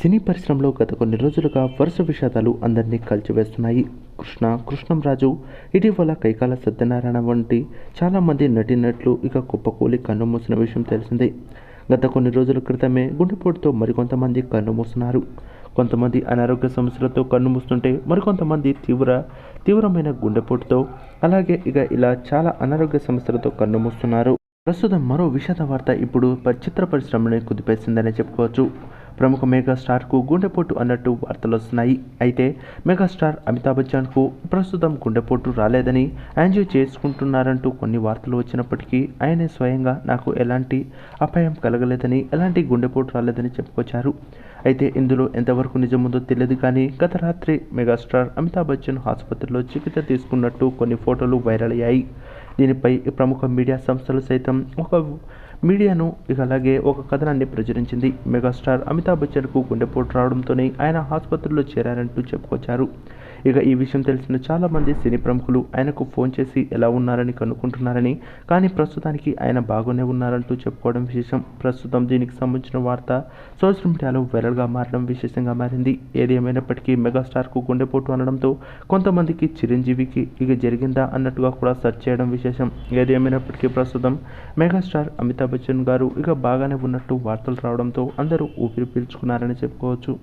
సినీ పరిశ్రమలో గత కొన్ని రోజులుగా వరుస విషాదాలు అందరినీ కలిచివేస్తున్నాయి. కృష్ణ కృష్ణంరాజు ఇటీవల కైకాల సత్యనారాయణ వంటి చాలామంది నటినట్లు ఇక కుప్పకూలి కన్నుమూసిన విషయం తెలిసిందే. గత కొన్ని రోజుల క్రితమే గుండెపోటుతో మరికొంతమంది కన్నుమూస్తున్నారు కొంతమంది అనారోగ్య సమస్యలతో కన్నుమూస్తుంటే మరికొంతమంది తీవ్ర తీవ్రమైన గుండెపోటుతో అలాగే ఇక ఇలా చాలా అనారోగ్య సమస్యలతో కన్నుమూస్తున్నారు ప్రస్తుతం మరో విషాద వార్త ఇప్పుడు చిత్ర పరిశ్రమని కుదిపేసిందని చెప్పుకోవచ్చు. ప్రముఖ మెగాస్టార్కు గుండెపోటు అన్నట్టు వార్తలు వస్తున్నాయి. అయితే మెగాస్టార్ అమితాబ్ బచ్చన్కు ప్రస్తుతం గుండెపోటు రాలేదని యాంజియో చేసుకుంటున్నారంటూ కొన్ని వార్తలు వచ్చినప్పటికీ ఆయనే స్వయంగా నాకు ఎలాంటి అపాయం కలగలేదని ఎలాంటి గుండెపోటు రాలేదని చెప్పుకొచ్చారు. అయితే ఇందులో ఎంతవరకు నిజముందో తెలియదు కానీ గత రాత్రి మెగాస్టార్ అమితాబ్ బచ్చన్ ఆసుపత్రిలో చికిత్స తీసుకున్నట్టు కొన్ని ఫోటోలు వైరల్ అయ్యాయి. దీనిపై ప్రముఖ మీడియా సంస్థలు సైతం ఒక మీడియాను ఇక అలాగే ఒక కథనాన్ని ప్రచురించింది. మెగాస్టార్ అమితాబ్ బచ్చన్కు గుండెపోటు రావడంతోనే ఆయన ఆసుపత్రిలో చేరారంటూ చెప్పుకొచ్చారు. ఇక ఈ విషయం తెలిసిన చాలామంది సినీ ప్రముఖులు ఆయనకు ఫోన్ చేసి ఎలా ఉన్నారని కనుక్కుంటున్నారని కానీ ప్రస్తుతానికి ఆయన బాగానే ఉన్నారంటూ చెప్పుకోవడం విశేషం. ప్రస్తుతం దీనికి సంబంధించిన వార్త సోషల్ మీడియాలో వైరల్గా మారడం విశేషంగా మారింది. ఏది ఏమైనప్పటికీ మెగాస్టార్కు గుండెపోటు అనడంతో కొంతమందికి చిరంజీవికి ఇక జరిగిందా అన్నట్టుగా కూడా సెర్చ్ చేయడం విశేషం. ఏది ఏమైనప్పటికీ ప్రస్తుతం మెగాస్టార్ అమితాబ్ బచ్చన్ గారు ఇక బాగానే ఉన్నట్టు వార్తలు రావడంతో అందరూ ఊపిరి పీల్చుకున్నారని చెప్పుకోవచ్చు.